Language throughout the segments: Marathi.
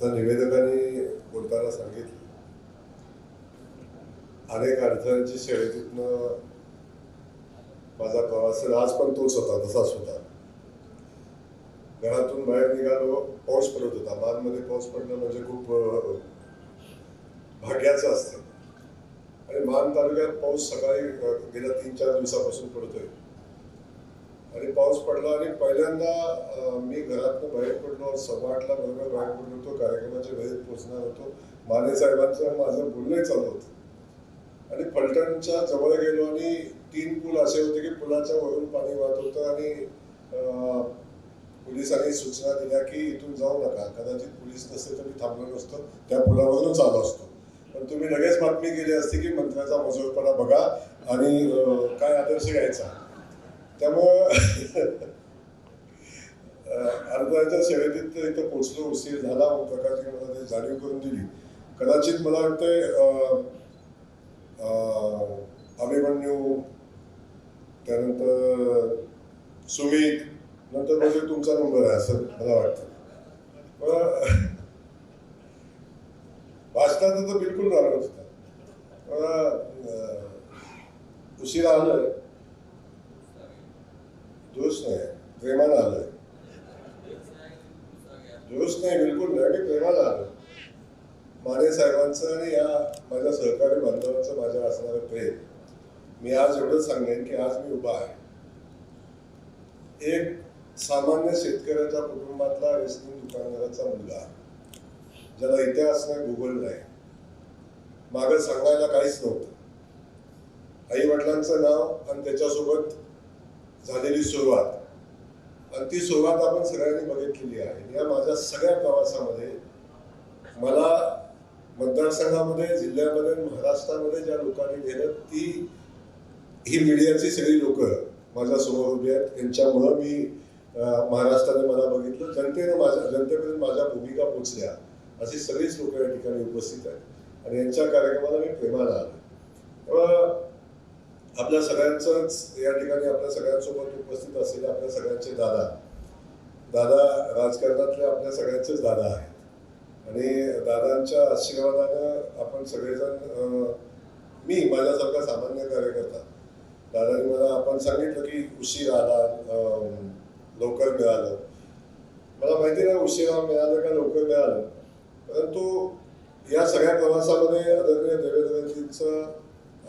आता निवेदकांनी बोलताना सांगितलं. अनेक अडथळ्यांची शर्यतीतनं माझा प्रवास आज पण तोच होता तसाच होता. घरातून बाहेर निघालो पाऊस पडत होता. बादमध्ये पाऊस पडणं म्हणजे खूप भाग्याचं असतं. आणि मान तालुक्यात पाऊस सकाळी गेल्या तीन चार दिवसापासून पडतोय. आणि पाऊस पडला आणि पहिल्यांदा मी घरातनं बाहेर पडलो सव्वा आठला बरोबर बाहेर पडलो. होतो कार्यक्रमाच्या वेळेत पोहोचणार होतो. माने साहेबांचं माझं बोलणंही चालू होतं. आणि फलटणच्या जवळ गेलो आणि तीन पूल असे होते की पुलाच्या वरून पाणी वाहत होतं आणि पोलिसांनी सूचना दिल्या की इथून जाऊ नका. कदाचित पोलीस नसते तर मी थांबलो नसतो त्या पुलावरूनच आलो असतो. पण तुम्ही लगेच बातमी केली असती की मंत्र्याचा मजूरपणा बघा आणि काय आदर्श घ्यायचा. त्यामुळं अर्धाच्या शर्यतीत तर इथं पोचलो उशीर झाला प्रकाशने मला ते जाणीव करून दिली. कदाचित मला वाटतंय अभिमन्यू त्यानंतर सुमित नंतर म्हणजे तुमचा नंबर आहे असं मला वाटतं. वाचताना तर बिलकुल राहणार होता. मला अं, उशिरा दोष नाही प्रेमानं आलोय दोष नाही बिलकुल नाही मी प्रेमानं आलोय माने साहेबांचं आणि या माझ्या सहकारी बांधवांचं माझ्या असणारं प्रेम. मी आज एवढंच सांगेन की आज मी उभा आहे. एक सामान्य शेतकऱ्याच्या कुटुंबातला रेसलिंग दुकानदाराचा मुलगा ज्याला इतिहास नाही गुगल नाही. मागं सांगायला काहीच नव्हतं. आई वडिलांचं नाव आणि त्याच्यासोबत झालेली सुरुवात. आणि ती सुरुवात आपण सगळ्यांनी बघितलेली आहे. या माझ्या सगळ्या प्रवासामध्ये मला मतदारसंघामध्ये जिल्ह्यामध्ये महाराष्ट्रामध्ये ज्या लोकांनी नेलं ती ही मीडियाची सगळी लोक माझ्यासमोर उभी आहेत. यांच्यामुळं मी महाराष्ट्राने मला बघितलं. जनतेनं माझ्या जनतेपर्यंत माझ्या भूमिका पोचल्या अशी सगळीच लोक या ठिकाणी उपस्थित आहेत. आणि यांच्या कार्यक्रमाला मी प्रेमाला आलो आपल्या सगळ्यांचंच या ठिकाणी आपल्या सगळ्यांसोबत उपस्थित असलेले आपल्या सगळ्यांचे दादा. दादा राजकारणातले आपल्या सगळ्यांचेच दादा आहेत. आणि दादांच्या आशीर्वादानं आपण सगळेजण मी माझ्यासारखा सामान्य कार्यकर्ता. दादाने मला आपण सांगितलं की उशीर आला लवकर मिळालं. मला माहिती नाही उशिरा मिळालं का लवकर मिळालं. परंतु या सगळ्या प्रवासामध्ये आदरणीय देवेंद्रजींचं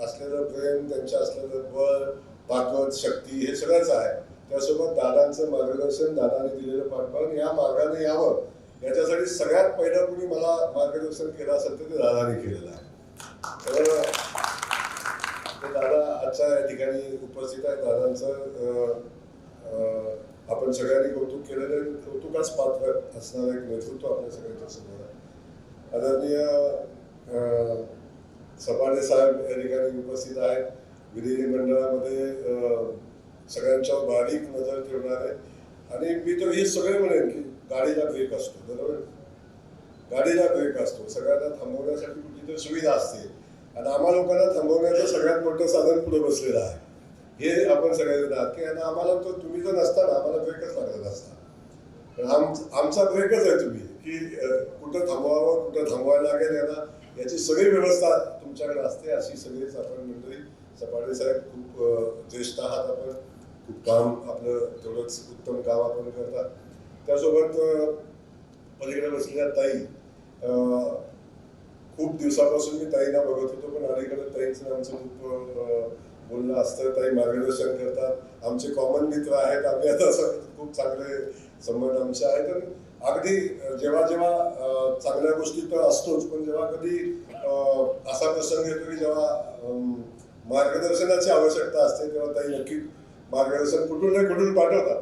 असलेलं प्रेम त्यांच्या असलेलं बळ भागवत शक्ती हे सगळंच आहे. त्यासोबत दादांचं मार्गदर्शन दादाने दिलेलं पाठबळ या मार्गाने यावं. याच्यासाठी सगळ्यात पहिलं कुणी मला मार्गदर्शन केलं असेल तर ते दादाने केलेलं आहे. तर ते दादा आजच्या या ठिकाणी उपस्थित आहे दादांचं आपण सगळ्यांनी कौतुक केलेलं कौतुकास कौतुकाच पात्र असणारं एक नेतृत्व आपल्या सगळ्यांच्या समोर आहे. आदरणीय सपाटे साहेब या ठिकाणी उपस्थित आहेत. विधी मंडळामध्ये सगळ्यांच्यावर बारीक नजर ठेवणार. आहे आणि मी तर हे सगळे म्हणेन की गाडीला ब्रेक असतो बरोबर? गाडीला ब्रेक असतो. सगळ्यांना थांबवण्यासाठी कुठली तर सुविधा असते. आणि आम्हा लोकांना थांबवण्याचं सगळ्यात मोठं साधन पुढे बसलेलं आहे. हे आपण सगळेजण आहात की आणि आम्हाला तर तुम्ही जर नसता ना आम्हाला ब्रेकच लागत असता. पण आम आमचा ब्रेकच आहे तुम्ही की कुठं थांबवावं कुठं थांबवायला लागेल याला याची सगळी व्यवस्था तुमच्याकडे असते अशी सगळीच आपण मंडळी सपाडवे साहेब खूप ज्येष्ठ आहात आपण. खूप काम आपलं तेवढंच उत्तम काम आपण करतात. त्यासोबत पलीकडे बसलेल्या ताई खूप दिवसापासून मी ताईंना बघत होतो पण अलीकडे ताईंचं आमचं खूप बोलणं असतं ताई मार्गदर्शन करतात. आमचे कॉमन मित्र आहेत आम्ही आता असं खूप चांगले संबंध आमचे आहेत. आणि अगदी जेव्हा जेव्हा चांगल्या गोष्टी तर असतोच पण जेव्हा कधी असा प्रसंग येतो की जेव्हा मार्गदर्शनाची आवश्यकता असते तेव्हा ताई नक्की मार्गदर्शन कुठून ना कुठून पाठवतात.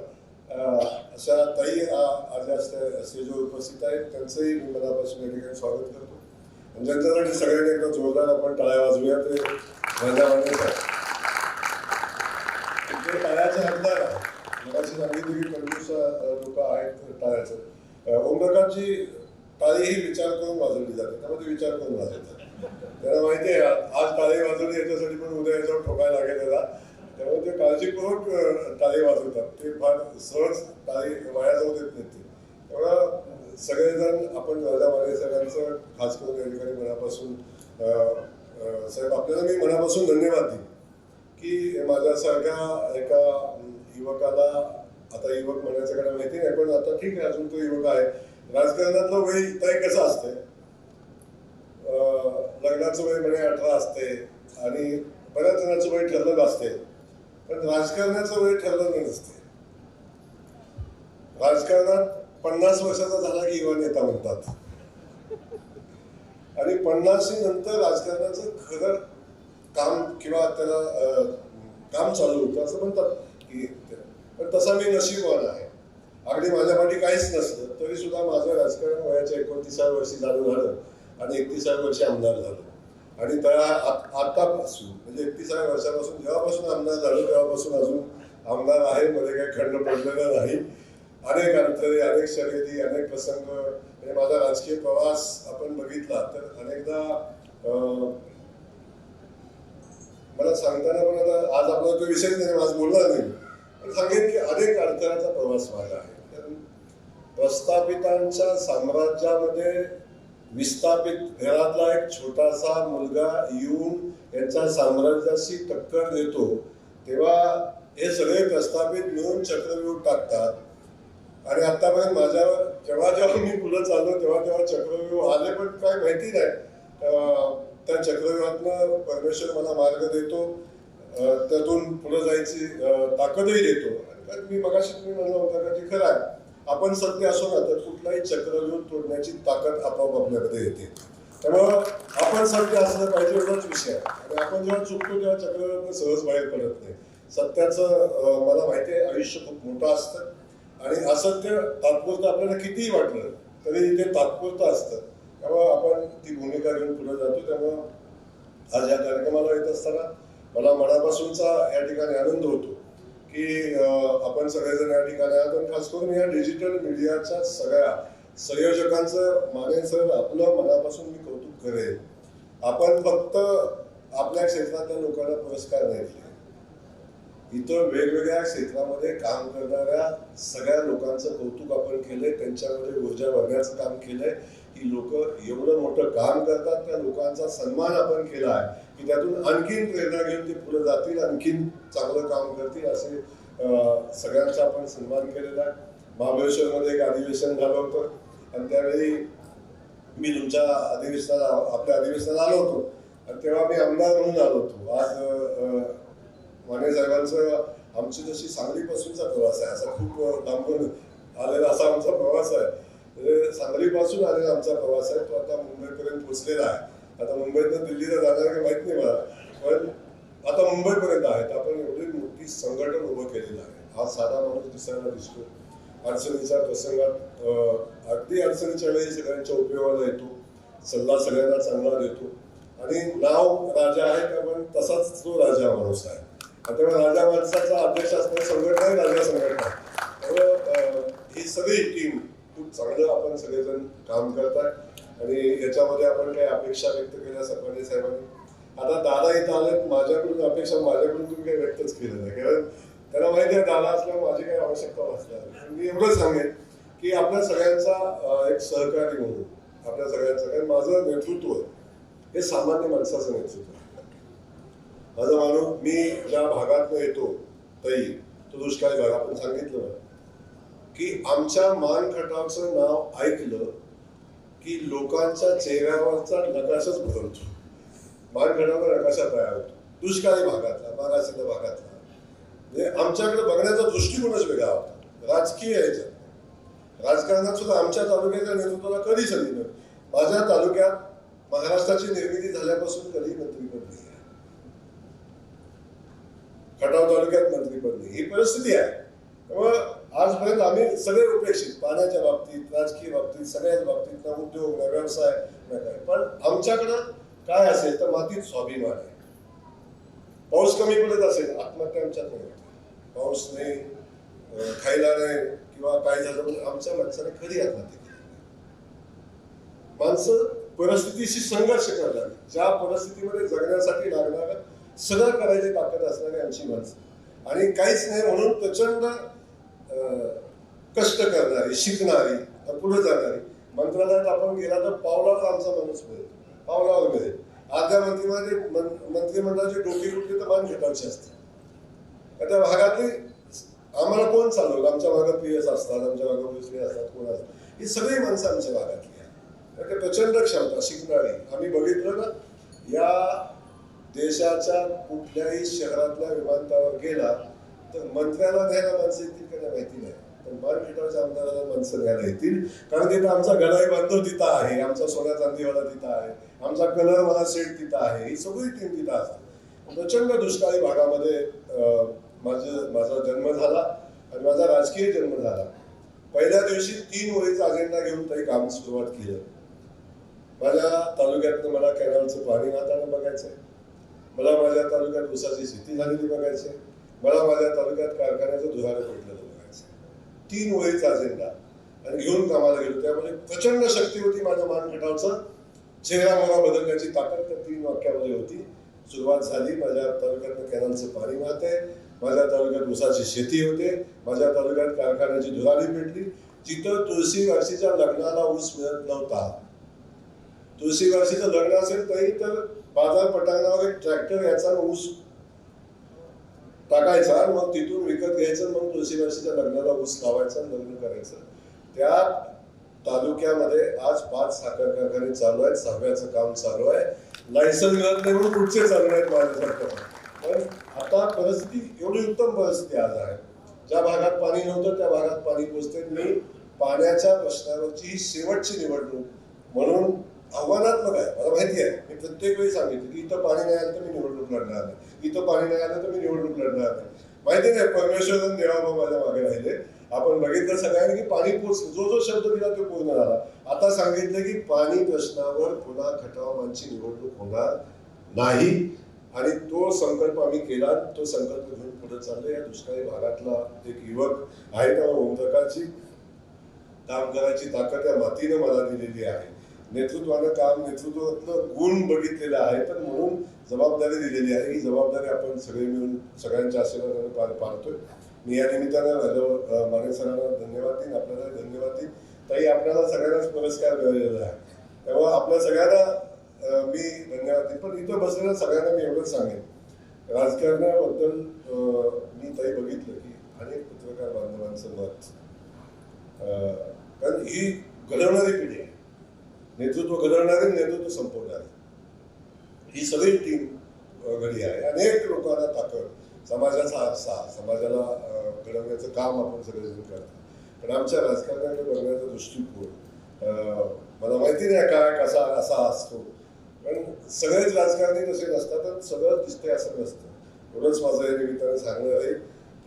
अशा ताई आज असे जो उपस्थित आहेत. त्यांचंही मी मनापासून या ठिकाणी स्वागत करतो. आणि ज्यांच्यासाठी सगळ्यांनी एकदा जोरदार आपण टाळ्या वाजवूया ते राजा ते टाळ्याचे हकदार आहे मगाशी सांगितलं की लोक आहेत टाळ्याचं. ओमप्रकाशची टाळी ही विचार करून वाजवली जाते त्यामध्ये विचार करून वाजवतात. त्याला माहिती आहे आज टाळी वाजवली याच्यासाठी पण उद्या याच्यावर ठोकायला लागेल त्याला त्यामुळे ते काळजीपूर्वक टाळी वाजवतात. ते फार सहज टाळी वाया जाऊ देत नाहीत त्यामुळं सगळेजण आपण राजा मागे सगळ्यांचं खास करून या ठिकाणी मनापासून साहेब आपल्याला मी मनापासून धन्यवाद देईन. की माझ्यासारख्या एका युवकाला आता युवक म्हणायचं काय माहिती नाही पण आता ठीक आहे अजून तो युवक आहे. राजकारणातलं वय तय कसं असतंय? लग्नाचं वय म्हणे अठरा असते आणि बऱ्याच जणांचं वय ठरलेलं असते पण राजकारणाचं वय ठरलेलं नसते. राजकारणात पन्नास वर्षाचा झाला की युवा नेता म्हणतात. आणि पन्नाशी नंतर राजकारणाचं खरं काम किंवा त्याला काम चालू होतं असं म्हणतात की पण तसा मी नशीबवान आहे. अगदी माझ्या पाठी काहीच नसलं तरी सुद्धा माझं राजकारण वयाच्या एकोणतीसाव्या वर्षी चालू झालं आणि एकतीसाव्या वर्षी आमदार झालो. आणि त्या आ- आतापासून म्हणजे एकतीसाव्या वर्षापासून जेव्हापासून आमदार झालो तेव्हापासून अजून आमदार आहे मध्ये काही खंड पडलेलं नाही. अनेक अडथळे अनेक शर्यती अनेक प्रसंग. म्हणजे माझा राजकीय प्रवास आपण बघितला तर अनेकदा मला सांगताना पण आता आज आपला तो विषय नाही आज बोलणार नाही. पण सांगेन की अनेक अडथळ्याचा प्रवास माझा आहे. कारण प्रस्थापितांच्या साम्राज्यामध्ये विस्थापित घरातला एक छोटासा मुलगा येऊन यांच्या साम्राज्याशी टक्कर देतो तेव्हा हे सगळे प्रस्थापित मिळून चक्रव्यूह टाकतात. आणि आतापर्यंत माझ्या जेव्हा जेव्हा मी पुढे चाललो तेव्हा तेव्हा चक्रव्यूह आले पण काय माहिती नाही. त्या चक्रव्यूहातनं परमेश्वर मला मार्ग देतो त्यातून पुढे जायची ताकदही देतो. आणि मी मगाशी तुम्ही म्हणलं होतं का ते खरं आहे आपण सत्य असो ना तर कुठलाही चक्रव्यूह तोडण्याची ताकद आपोआप आपल्याकडे येते. त्यामुळं आपण सत्य असलं पाहिजे एवढाच विषय आहे. आणि आपण जेव्हा चुकतो तेव्हा चक्रव्यूहातनं सहज बाहेर पडत नाही. सत्याचं मला माहिती आहे आयुष्य खूप मोठं असतं. आणि असत्य तात्पुरतं आपल्याला कितीही वाटलं तरी ते तात्पुरतं असतं. त्यामुळं आपण ती भूमिका घेऊन पुढे जातो त्यामुळं आज या कार्यक्रमाला येत असताना मला मनापासूनचा या ठिकाणी आनंद होतो की आपण सगळेजण या ठिकाणी आहात आणि खास करून या डिजिटल मीडियाच्या सगळ्या संयोजकांचं माने सर आपलं मनापासून मी कौतुक करेन. आपण फक्त आपल्या क्षेत्रातल्या लोकांना पुरस्कार नाही दिले. इतर वेगवेगळ्या क्षेत्रामध्ये काम करणाऱ्या सगळ्या लोकांचं कौतुक आपण केलंय त्यांच्यामध्ये ऊर्जा भरण्याचं काम केलंय. की लोक एवढं मोठं काम करतात त्या लोकांचा सन्मान आपण केला आहे की त्यातून आणखीन प्रेरणा घेऊन ते पुढे जातील आणखीन चांगलं काम करतील असे सगळ्यांचा आपण सन्मान केलेला आहे. महाबळेश्वरमध्ये एक अधिवेशन झालं होतं आणि त्यावेळी मी तुमच्या अधिवेशनाला आपल्या अधिवेशनाला आलो होतो. आणि तेव्हा मी आमदार म्हणून आलो होतो. आज माने साहेबांचं आमची जशी सांगलीपासूनचा प्रवास आहे असा खूप लांबून आलेला असा आमचा प्रवास आहे. म्हणजे सांगलीपासून आलेला आमचा प्रवास आहे तो आता मुंबईपर्यंत पोचलेला आहे. आता मुंबईतनं दिल्लीला जाणार का माहीत नाही मला. पण आता मुंबईपर्यंत आहेत. आपण एवढी मोठी संघटन उभं केलेलं आहे. हा साधा माणूस दिसायला दिसतो. अडचणीच्या प्रसंगात अगदी अडचणीच्या वेळी सगळ्यांच्या उपयोगाला येतो. सल्ला सगळ्यांना चांगला देतो. आणि नाव राजा आहे पण तसाच तो राजा माणूस आहे. त्यामुळे राजा माणसाचा अध्यक्ष असणारी संघटना आहे राजा संघटना. त्यामुळे ही सगळी टीम खूप चांगलं आपण सगळेजण काम करतात. आणि याच्यामध्ये आपण काही अपेक्षा व्यक्त केल्या सरपंच साहेबांनी. आता दादा इथं आले माझ्याकडून अपेक्षा माझ्याकडून तुम्ही काही व्यक्तच केलं नाही. कारण त्याला माहिती आहे दादा असल्यामुळे माझी काही आवश्यकता असणार मी एवढं सांगेन की आपल्या सगळ्यांचा एक सहकारी म्हणून आपल्या सगळ्यांचं कारण माझं नेतृत्व हे सामान्य माणसाचं नेतृत्व माझा माणूस मी ज्या भागातनं येतो तई तो दुष्काळी भाग आपण सांगितलं की आमच्या मानखटाचं नाव ऐकलं की लोकांच्या चेहऱ्यावरचा नकाशाच बदलतो मानखटावर नकाशा तयार होतो. दुष्काळी भागातला मागासलेल्या भागातला. म्हणजे आमच्याकडे बघण्याचा दृष्टिकोनच वेगळा होता. राजकीय याच्यात राजकारणात सुद्धा आमच्या तालुक्याच्या नेतृत्वाला कधी संधी माझ्या तालुक्यात महाराष्ट्राची निर्मिती झाल्यापासून कधी मंत्रीपद नाही आहे खटाव तालुक्यात ही परिस्थिती आहे. त्यामुळं आजपर्यंत आम्ही सगळे उपेक्षित पाण्याच्या बाबतीत राजकीय बाबतीत सगळ्याच बाबतीत ना उद्योग ना व्यवसाय ना काय. पण आमच्याकडं काय असेल तर मातीत स्वाभिमान आहे. पाऊस कमी पडत असेल आत्महत्या आमच्यात नाही होत. पाऊस नाही खायला नाही किंवा काय झालं म्हणजे आमच्या माणसाने कधी आत्महत्या केली माणसं परिस्थितीशी संघर्ष करतात. ज्या परिस्थितीमध्ये जगण्यासाठी लागणार सगळं करायची ताकद असणारी आमची माणसं. आणि काहीच नाही म्हणून प्रचंड कष्ट करणारी शिकणारी पुढे जाणारी. मंत्रालयात आपण गेला तर पावलावर आमचा माणूस मिळेल. पावलावर मिळेल. अर्ध्या मंत्रिमध्ये मं- मंत्रिमंडळाची डोकी कुठली तर मान खेटायची असते. त्या भागातली आम्हाला कोण चालवलं? आमच्या भागात पी एस असतात आमच्या भागात भोसले असतात कोण असतात? ही सगळी माणसं आमच्या भागातली आहेत. तर प्रचंड क्षमता शिकणारी. आम्ही बघितलं ना या देशाच्या कुठल्याही शहरातल्या विमानतळावर गेला तर मंत्र्याला घ्यायला माणसं येतील का नाही माहिती नाही. पण मानखेटाच्या आमदाराला माणसं घ्यायला येतील. कारण तिथं आमचा गडाई बांधव तिथं आहे आमचा सोन्या चांदीवाला तिथं आहे आमचा कलरवाला सेट तिथं आहे ही सगळी टीम तिथं असते. प्रचंड दुष्काळी भागामध्ये माझं माझा जन्म झाला आणि माझा राजकीय जन्म झाला. पहिल्या दिवशी तीन ओळीचा अजेंडा घेऊन काही काम सुरुवात केलं. माझ्या तालुक्यातनं मला कॅनलचं पाणी वाहताना बघायचंय. मला माझ्या तालुक्यात ऊसाची शेती झालेली बघायची. मला माझ्या तालुक्यात कारखान्याचं धुराने पडलेलं बघायचं. तीन ओळीचा अजेंडा आणि घेऊन कामाला गेलो. त्यामध्ये प्रचंड शक्ती होती माझ्या मानखटावचा. चेहरा मला बदलण्याची ताकद त्या तीन वाक्यामध्ये होती. सुरुवात झाली. माझ्या तालुक्यातनं कॅनलचं पाणी वाहते. माझ्या तालुक्यात ऊसाची शेती होते. माझ्या तालुक्यात कारखान्याची धुराली पेटली. जिथं तुळशी वर्षीच्या लग्नाला ऊस मिळत नव्हता तुळशी वर्षीचं लग्न असेल तरी तर बाजार पटांना एक ट्रॅक्टर याचा ऊस टाकायचा मग तिथून विकत घ्यायचं मग तुळशी वर्षीच्या लग्नाला ऊस लावायचा लग्न करायचं. त्या तालुक्यामध्ये आज पाच साखर कारखाने चालू आहेत सहाव्याचं काम चालू आहे. लायसन मिळत नाही म्हणून पुढचे चालू आहेत माझ्यासारखं. पण आता परिस्थिती एवढी उत्तम परिस्थिती आज आहे. ज्या भागात पाणी नव्हतं त्या भागात पाणी पोचते मी पाण्याच्या प्रश्नावरची ही शेवटची निवडणूक म्हणून आव्हानात्मक आहे. मला माहिती आहे. मी प्रत्येक वेळी सांगितलं की इथं पाणी नाही आलं तर मी निवडणूक लढणार नाही. इथं पाणी नाही आलं तर मी निवडणूक लढणार नाही. माहिती नाही परमेश्वरन देवाबा माझ्या मागे राहिले. आपण बघितलं सगळ्यांनी की पाणी पोच जो जो शब्द दिला तो पूर्ण झाला. आता सांगितलं की पाणी प्रश्नावर पुन्हा खटावांची निवडणूक होणार नाही. आणि तो संकल्प आम्ही केला. तो संकल्प घेऊन पुढे चाललो या दुष्काळी भागातला एक युवक आहे त्या ओमप्रकाशची. काम करायची ताकद या मातीने मला दिलेली आहे. नेतृत्वानं काम नेतृत्वातलं गुण बघितलेलं आहे तर म्हणून जबाबदारी दिलेली आहे. ही जबाबदारी आपण सगळे मिळून सगळ्यांच्या आशीर्वादाने पार पाहतोय मी या निमित्तानं राजा माने सरांना धन्यवाद देईन. आपल्याला धन्यवाद देईन. ताई आपल्याला सगळ्यांनाच पुरस्कार मिळालेला आहे. तेव्हा आपल्या सगळ्यांना मी धन्यवाद देईन. पण इथं बसलेल्या सगळ्यांना मी एवढंच सांगेन. राजकारणाबद्दल अं, मी ताई बघितलं की अनेक पत्रकार बांधवांचं मत कारण ही घडवणारी पिढी आहे. नेतृत्व घडवणारे नेतृत्व संपवणारे. ही सगळी टीम घडी आहे. अनेक लोकांना ताकद. समाजाचा आरसा समाजाला घडवण्याचं काम आपण सगळेजण करतो. पण आमच्या राजकारणाकडे बघण्याचा दृष्टिकोन मला माहिती नाही काय कसा असा असतो. पण सगळेच राजकारणी तसे नसतात तर सगळं दिसतंय असं नसतं. म्हणूनच माझं या निमित्तानं सांगणं आहे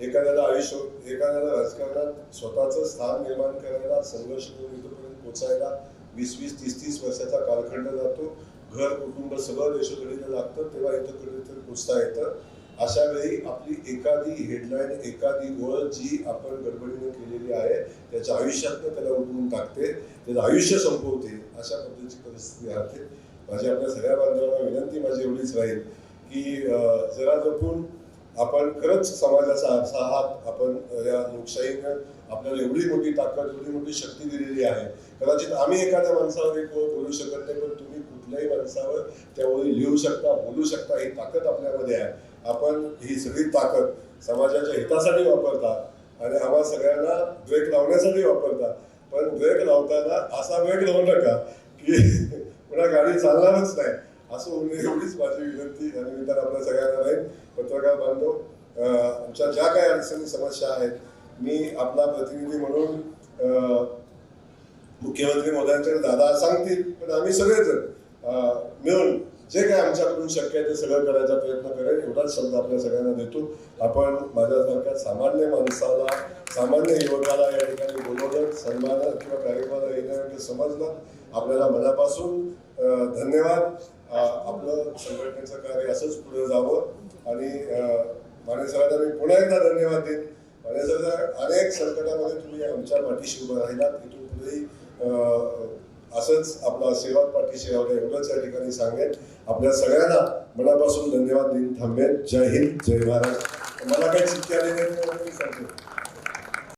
एखाद्याला आयुष्य एखाद्याला राजकारणात स्वतःचं स्थान निर्माण करायला संघर्ष करून इथपर्यंत पोचायला वीस वीस तीस तीस वर्षाचा कालखंड जातो. घर कुटुंब सगळं देशोधडीला लागतं तेव्हा इथं कुठेतरी पोचता येतं. अशा वेळी आपली एखादी हेडलाईन एखादी ओळ जी आपण गडबडीने केलेली आहे त्याच्या आयुष्यातनं त्याला उठवून टाकते त्याचं आयुष्य संपवते अशा पद्धतीची परिस्थिती राहते माझी आपल्या सगळ्या बांधवांना विनंती माझी एवढीच राहील की जरा जपून आपण खरंच समाजाचा आरसा आहात आपण या लोकशाहीनं आपल्याला एवढी मोठी ताकद एवढी मोठी शक्ती दिलेली आहे. कदाचित आम्ही एखाद्या माणसावर एक ओळ बोलू शकत नाही पण तुम्ही कुठल्याही माणसावर त्या ओळी लिहू शकता बोलू शकता ही ताकद आपल्यामध्ये आहे. आपण ही सगळी ताकद समाजाच्या हितासाठी वापरता आणि आम्हा सगळ्यांना ब्रेक लावण्यासाठी वापरता पण ब्रेक लावताना असा ब्रेक लावू नका की पुन्हा गाडी चालणारच नाही. असं होणे एवढीच माझी विनंती आणि निमित्तानं आपल्या सगळ्यांना राहील पत्रकार बांधव आमच्या ज्या काही अडचणी समस्या आहेत मी आपला प्रतिनिधी म्हणून मुख्यमंत्री मोदयांकडे दादा सांगतील. पण आम्ही सगळेजण मिळून जे काही आमच्याकडून शक्य आहे ते सगळं करायचा प्रयत्न करेल. एवढाच शब्द आपल्या सगळ्यांना देतो. आपण माझ्यासारख्या सामान्य माणसाला सामान्य युवकाला या ठिकाणी बोलवलं सन्मान किंवा कार्यक्रमाला येण्यासाठी समजलं आपल्याला मनापासून धन्यवाद. आपलं संघटनेचं कार्य असंच पुढे जावं. आणि माने सरांना मी पुन्हा एकदा धन्यवाद देईन. माने सर अनेक संकटामध्ये तुम्ही आमच्या पाठीशी उभं राहिलात. इथून पुढेही असंच आपला सेवा पाठीशी राहू एवढंच या ठिकाणी सांगेन. आपल्या सगळ्यांना मनापासून धन्यवाद देईन थांबेन. जय हिंद जय महाराज मला काही चिठ्ठी नाही मी सांगतो